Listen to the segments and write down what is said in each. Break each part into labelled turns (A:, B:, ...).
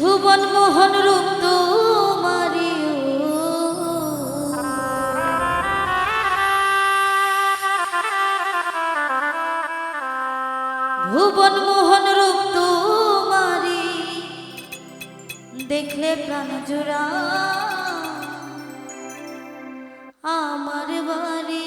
A: ভুবন মোহন রূপ তোমারি ভুবন মোহন রূপ তোমারি দেখলে প্রাণ জোড়া। আমার বাড়ি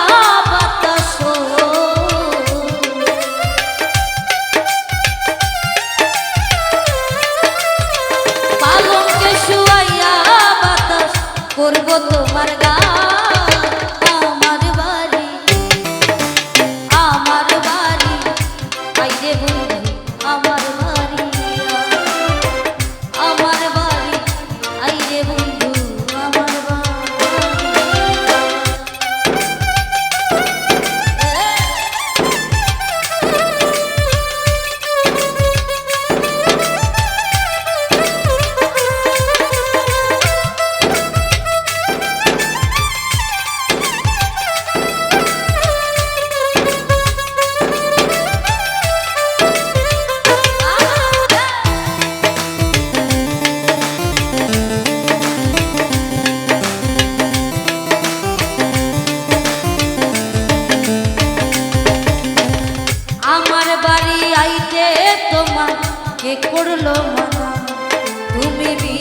A: তোমার কে করল মানা? তুমি বি